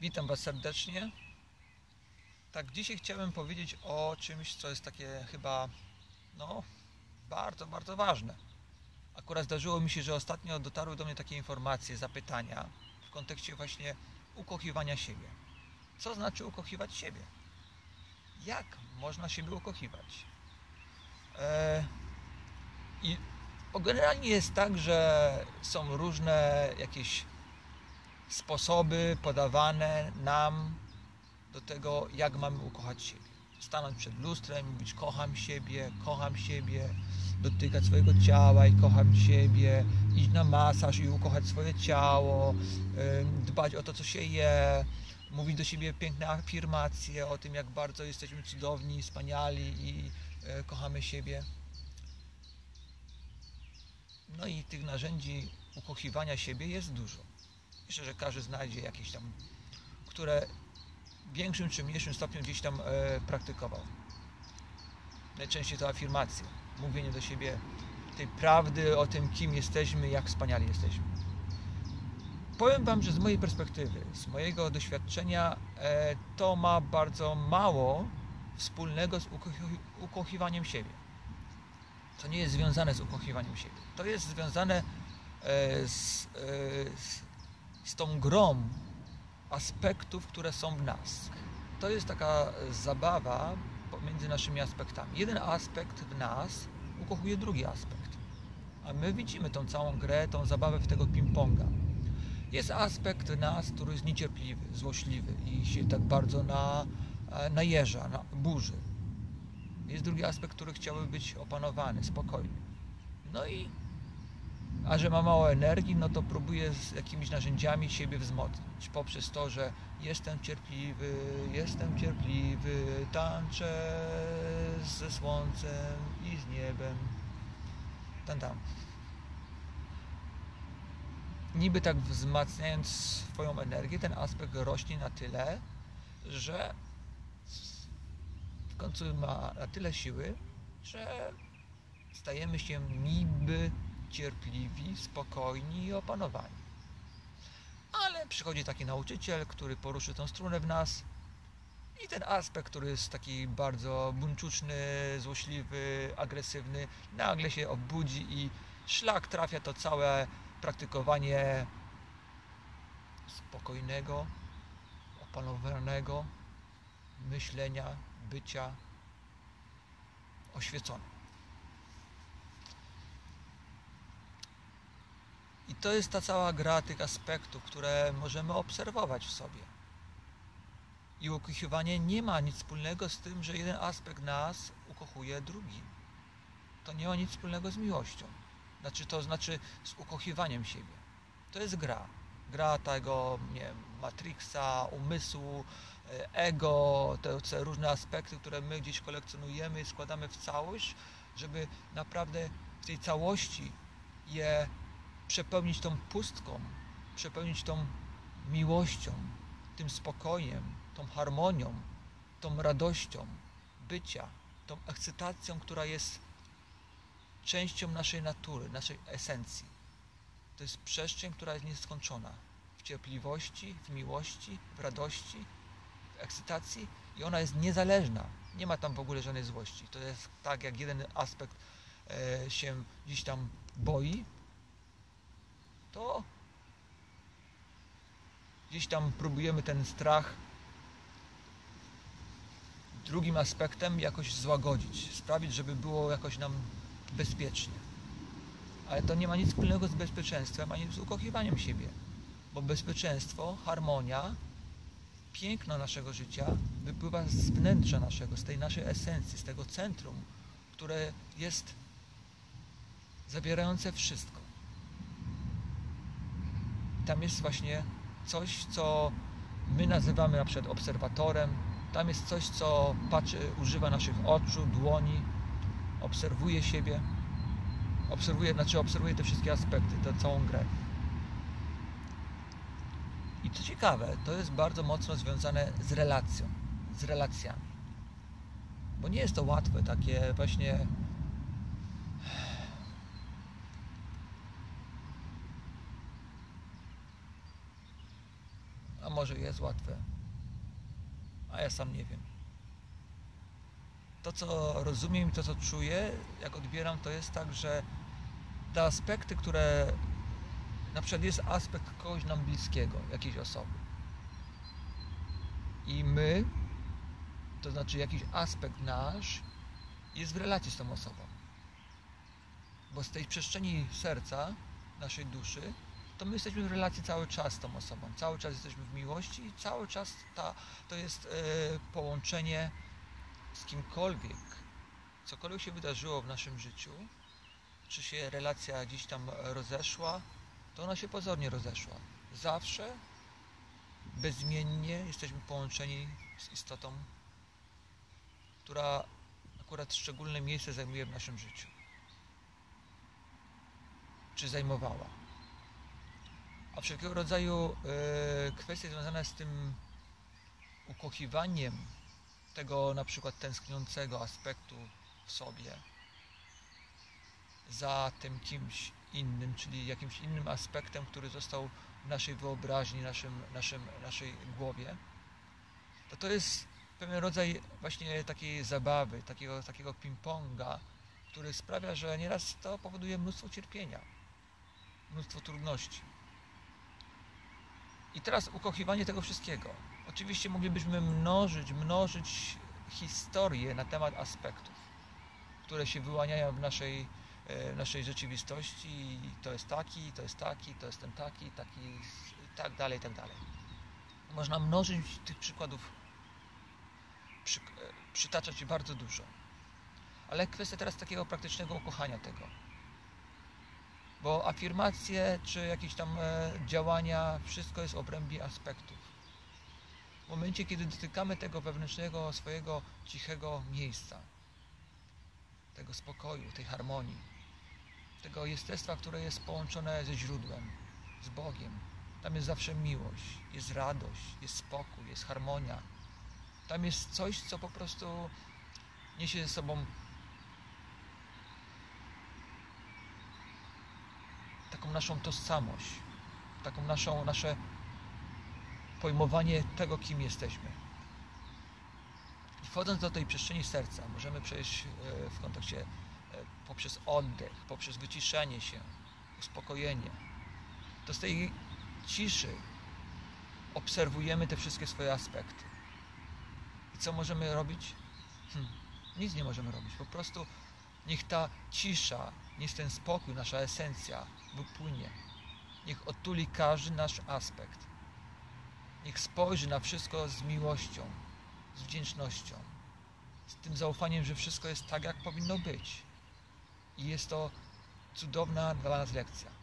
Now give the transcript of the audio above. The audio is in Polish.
Witam Was serdecznie. Tak, dzisiaj chciałem powiedzieć o czymś, co jest takie chyba, no, bardzo, bardzo ważne. Akurat zdarzyło mi się, że ostatnio dotarły do mnie takie informacje, zapytania w kontekście właśnie ukochiwania siebie. Co znaczy ukochiwać siebie? Jak można siebie ukochiwać? E, I generalnie jest tak, że są różne jakieś sposoby podawane nam do tego, jak mamy ukochać siebie. Stanąć przed lustrem i mówić kocham siebie, kocham siebie, dotykać swojego ciała i kocham siebie, iść na masaż i ukochać swoje ciało, dbać o to, co się je, mówić do siebie piękne afirmacje o tym, jak bardzo jesteśmy cudowni, wspaniali i e, kochamy siebie. No i tych narzędzi ukochiwania siebie jest dużo. Myślę, że każdy znajdzie jakieś tam, które w większym czy mniejszym stopniu gdzieś tam e, praktykował. Najczęściej to afirmacje, mówienie do siebie tej prawdy o tym, kim jesteśmy, jak wspaniali jesteśmy. Powiem Wam, że z mojej perspektywy, z mojego doświadczenia, e, to ma bardzo mało wspólnego z ukochiwaniem siebie. To nie jest związane z ukochiwaniem siebie. To jest związane e, z, z z tą grą aspektów, które są w nas. To jest taka zabawa pomiędzy naszymi aspektami. Jeden aspekt w nas ukochuje drugi aspekt. A my widzimy tą całą grę, tą zabawę w tego ping-ponga. Jest aspekt w nas, który jest niecierpliwy, złośliwy i się tak bardzo na, e, najeża, na burzy. Jest drugi aspekt, który chciałby być opanowany, spokojny. No i a że ma mało energii, no to próbuję z jakimiś narzędziami siebie wzmocnić poprzez to, że jestem cierpliwy, jestem cierpliwy, tańczę ze słońcem i z niebem. Tam, tam. Niby tak wzmacniając swoją energię, ten aspekt rośnie na tyle, że w końcu ma na tyle siły, że stajemy się niby cierpliwi, spokojni i opanowani. Ale przychodzi taki nauczyciel, który poruszy tą strunę w nas i ten aspekt, który jest taki bardzo buńczuczny, złośliwy, agresywny, nagle się obudzi i szlak trafia to całe praktykowanie spokojnego, opanowanego myślenia, bycia oświeconym. I to jest ta cała gra tych aspektów, które możemy obserwować w sobie. I ukochiwanie nie ma nic wspólnego z tym, że jeden aspekt nas ukochuje drugi. To nie ma nic wspólnego z miłością. Znaczy, to znaczy z ukochiwaniem siebie. To jest gra. Gra tego, nie wiem, Matrixa, umysłu, e, ego, te, te różne aspekty, które my gdzieś kolekcjonujemy i składamy w całość, żeby naprawdę w tej całości je przepełnić tą pustką, przepełnić tą miłością, tym spokojem, tą harmonią, tą radością bycia, tą ekscytacją, która jest częścią naszej natury, naszej esencji. To jest przestrzeń, która jest nieskończona w cierpliwości, w miłości, w radości, w ekscytacji i ona jest niezależna. Nie ma tam w ogóle żadnej złości. To jest tak, jak jeden aspekt e, się gdzieś tam boi, to gdzieś tam próbujemy ten strach drugim aspektem jakoś złagodzić, sprawić, żeby było jakoś nam bezpiecznie. Ale to nie ma nic wspólnego z bezpieczeństwem, ani z ukochiwaniem siebie. Bo bezpieczeństwo, harmonia, piękno naszego życia wypływa z wnętrza naszego, z tej naszej esencji, z tego centrum, które jest zawierające wszystko tam jest właśnie coś, co my nazywamy na przykład obserwatorem. Tam jest coś, co patrzy, używa naszych oczu, dłoni, obserwuje siebie, obserwuje, znaczy obserwuje te wszystkie aspekty, tę całą grę. I co ciekawe, to jest bardzo mocno związane z relacją, z relacjami. Bo nie jest to łatwe, takie właśnie może jest łatwe, a ja sam nie wiem. To, co rozumiem i to, co czuję, jak odbieram, to jest tak, że te aspekty, które na przykład jest aspekt kogoś nam bliskiego, jakiejś osoby. I my, to znaczy jakiś aspekt nasz, jest w relacji z tą osobą. Bo z tej przestrzeni serca, naszej duszy, to my jesteśmy w relacji cały czas z tą osobą. Cały czas jesteśmy w miłości i cały czas ta, to jest e, połączenie z kimkolwiek, cokolwiek się wydarzyło w naszym życiu, czy się relacja gdzieś tam rozeszła, to ona się pozornie rozeszła. Zawsze, bezmiennie jesteśmy połączeni z istotą, która akurat szczególne miejsce zajmuje w naszym życiu. Czy zajmowała. A wszelkiego rodzaju e, kwestie związane z tym ukochiwaniem tego na przykład tęskniącego aspektu w sobie za tym kimś innym, czyli jakimś innym aspektem, który został w naszej wyobraźni, naszym, naszym, naszej głowie, to to jest pewien rodzaj właśnie takiej zabawy, takiego, takiego ping-ponga, który sprawia, że nieraz to powoduje mnóstwo cierpienia, mnóstwo trudności. I teraz ukochiwanie tego wszystkiego. Oczywiście moglibyśmy mnożyć, mnożyć historie na temat aspektów, które się wyłaniają w naszej, e, w naszej rzeczywistości. To jest taki, to jest taki, to jest ten taki, taki, tak dalej, tak dalej. Można mnożyć tych przykładów, przy, e, przytaczać bardzo dużo. Ale kwestia teraz takiego praktycznego ukochania tego. Bo afirmacje czy jakieś tam e, działania, wszystko jest w obrębie aspektów. W momencie, kiedy dotykamy tego wewnętrznego swojego cichego miejsca, tego spokoju, tej harmonii, tego jestestwa, które jest połączone ze źródłem, z Bogiem. Tam jest zawsze miłość, jest radość, jest spokój, jest harmonia. Tam jest coś, co po prostu niesie ze sobą taką naszą tożsamość, taką naszą, nasze pojmowanie tego, kim jesteśmy. I wchodząc do tej przestrzeni serca, możemy przejść e, w kontekście e, poprzez oddech, poprzez wyciszenie się, uspokojenie. To z tej ciszy obserwujemy te wszystkie swoje aspekty. I co możemy robić? Hm, nic nie możemy robić. Po prostu niech ta cisza, niech ten spokój, nasza esencja wypłynie. Niech otuli każdy nasz aspekt. Niech spojrzy na wszystko z miłością, z wdzięcznością, z tym zaufaniem, że wszystko jest tak, jak powinno być. I jest to cudowna dla nas lekcja.